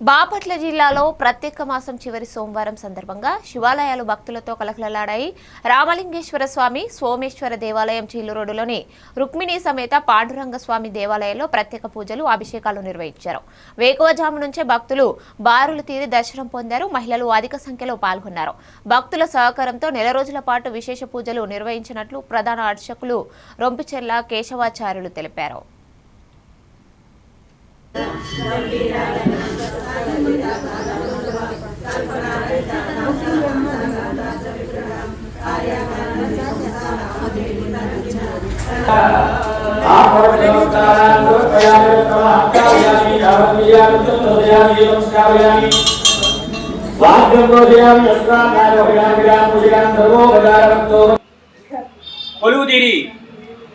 బాపట్ల జిల్లాలో ప్రత్యేక మాసం చివరి సోమవారం సందర్భంగా శివాలయాలు భక్తులతో కలకలలాడాయి. రామలింగేశ్వర స్వామి సోమేశ్వర దేవాలయం చీలు రోడ్డులోని రుక్మిణి సమేత పాండురంగ స్వామి దేవాలయంలో ప్రత్యేక పూజలు అభిషేకాలు నిర్వహించారు. వేకువజాము నుంచే భక్తులు బారులు తీరి దర్శనం పొందారు. మహిళలు అధిక సంఖ్యలో పాల్గొన్నారు. భక్తుల సహకారంతో నెల రోజుల పాటు విశేష పూజలు నిర్వహించినట్లు ప్రధాన అర్చకులు రొంపిచెర్ల కేశవాచార్యులు తెలిపారు. కొలువుదీరి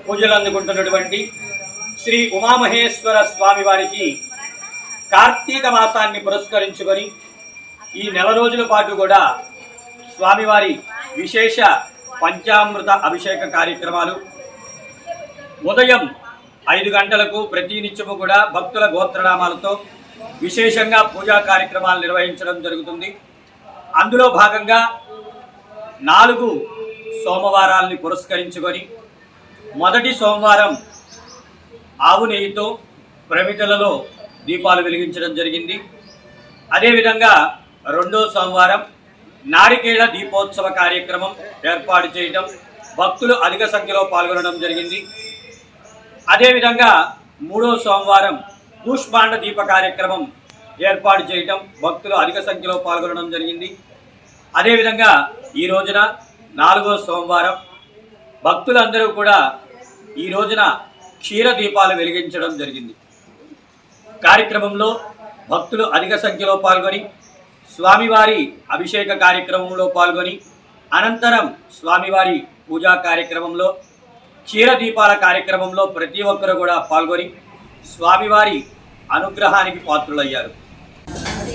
పూజలు అందుకుంటున్నటువంటి శ్రీ ఉమామహేశ్వర స్వామి వారికి కార్తీక మాసాన్ని పురస్కరించుకొని ఈ నెల రోజుల పాటు కూడా స్వామివారి విశేష పంచామృత అభిషేక కార్యక్రమాలు. ఉదయం ఐదు గంటలకు ప్రతి నిత్యము కూడా భక్తుల గోత్రనామాలతో విశేషంగా పూజా కార్యక్రమాలు నిర్వహించడం జరుగుతుంది. అందులో భాగంగా నాలుగు సోమవారాలని పురస్కరించుకొని మొదటి సోమవారం ఆవు నెయ్యితో ప్రమిటలలో దీపాలు వెలిగించడం జరిగింది. అదేవిధంగా రెండో సోమవారం నారికేళ దీపోత్సవ కార్యక్రమం ఏర్పాటు చేయడం భక్తులు అధిక సంఖ్యలో పాల్గొనడం జరిగింది. అదేవిధంగా మూడో సోమవారం కూష్మాండ దీప కార్యక్రమం ఏర్పాటు చేయటం భక్తులు అధిక సంఖ్యలో పాల్గొనడం జరిగింది. అదేవిధంగా ఈ రోజున నాలుగో సోమవారం భక్తులందరూ కూడా ఈ రోజున క్షీర దీపాలు వెలిగించడం జరిగింది. కార్యక్రమంలో భక్తులు అధిక సంఖ్యలో పాల్గొని స్వామివారి అభిషేక కార్యక్రమంలో పాల్గొని అనంతరం స్వామివారి పూజా కార్యక్రమంలో క్షీర దీపాల కార్యక్రమంలో ప్రతి ఒక్కరు కూడా పాల్గొని స్వామివారి అనుగ్రహానికి పాత్రులయ్యారు.